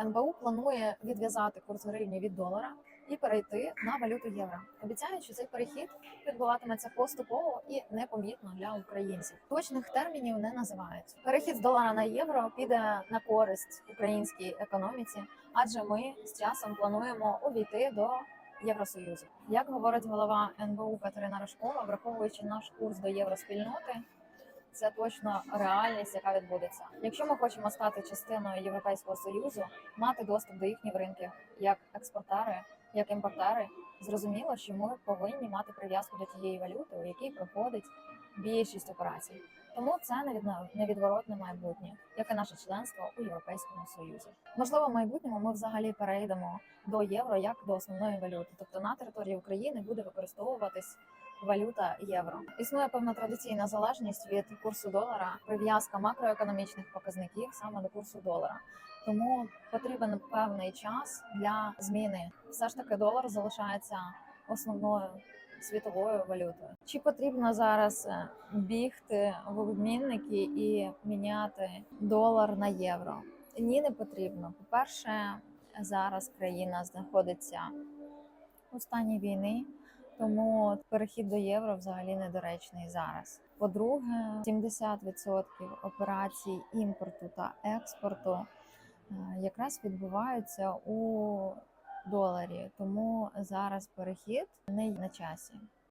НБУ планує відв'язати курс гривні від долара і перейти на валюту євро. Обіцяють, що цей перехід відбуватиметься поступово і непомітно для українців. Точних термінів не називають. Перехід з долара на євро піде на користь українській економіці, адже ми з часом плануємо увійти до Євросоюзу. Як говорить голова НБУ Катерина Рожкова, враховуючи наш курс до євроспільноти, це точно реальність, яка відбудеться. Якщо ми хочемо стати частиною Європейського союзу, мати доступ до їхніх ринків як експортери, як імпортери, зрозуміло, що ми повинні мати прив'язку до тієї валюти, у якій проходить більшість операцій. Тому це невідворотне майбутнє, як і наше членство у Європейському Союзі. Можливо, в майбутньому ми взагалі перейдемо до євро як до основної валюти, тобто на території України буде використовуватись валюта євро. Існує певна традиційна залежність від курсу долара, прив'язка макроекономічних показників саме до курсу долара. Тому потрібен певний час для зміни. Все ж таки, долар залишається основною світовою валютою. Чи потрібно зараз е, бігти в обмінники і міняти долар на євро? Ні, не потрібно. По-перше, зараз країна знаходиться у стані війни, тому перехід до євро взагалі недоречний зараз. По-друге, 70% операцій імпорту та експорту е, якраз відбуваються у доларі, тому зараз перехід не на часі.